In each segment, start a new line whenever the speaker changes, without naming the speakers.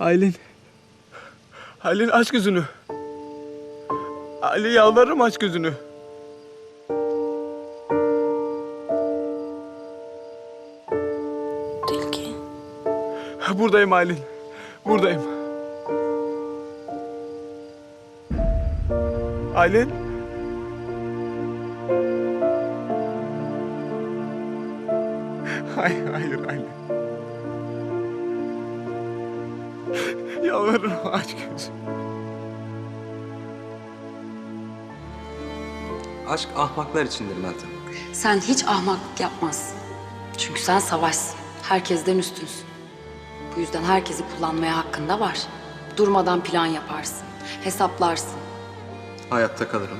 Aylin. Aylin aç gözünü. Ali yalvarırım aç gözünü. Buradayım Aylin. Buradayım. Aylin. Hayır, hayır, Aylin. Yalvarırım aç gözünü.
Aşk ahmaklar içindir Meltem.
Sen hiç ahmaklık yapmazsın. Çünkü sen savaşsın. Herkesten üstünsün. Bu yüzden herkesi kullanmaya hakkın da var. Durmadan plan yaparsın. Hesaplarsın.
Hayatta kalırım.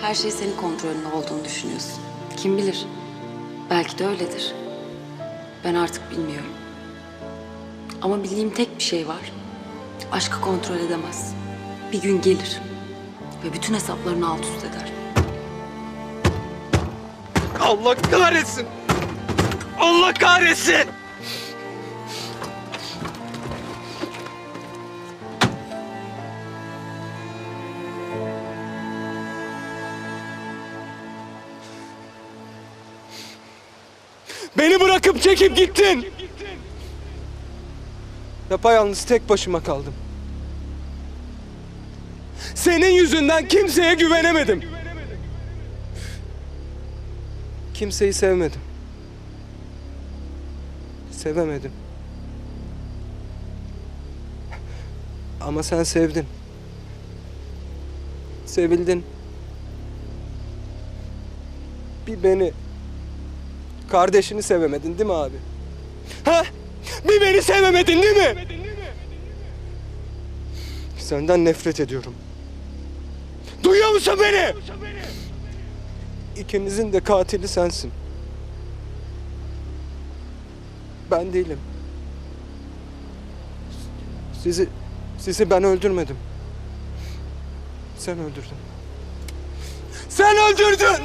Her şey senin kontrolünde olduğunu düşünüyorsun. Kim bilir? Belki de öyledir. Ben artık bilmiyorum. Ama bildiğim tek bir şey var. Aşkı kontrol edemezsin. Bir gün gelir ve bütün hesaplarını alt üst eder.
Allah kahretsin! Allah kahretsin! Beni bırakıp çekip gittin. Yapayalnız tek başıma kaldım. Senin yüzünden kimseye güvenemedim. Kimseyi sevmedim. Sevemedim. Ama sen sevdin. Sevildin. Bir beni, kardeşini sevemedin değil mi abi? Ha? Bir beni sevemedin değil mi? Senden nefret ediyorum. Duyuyor musun beni? İkimizin de katili sensin. Ben değilim. Sizi sizi ben öldürmedim. Sen öldürdün. Sen öldürdün!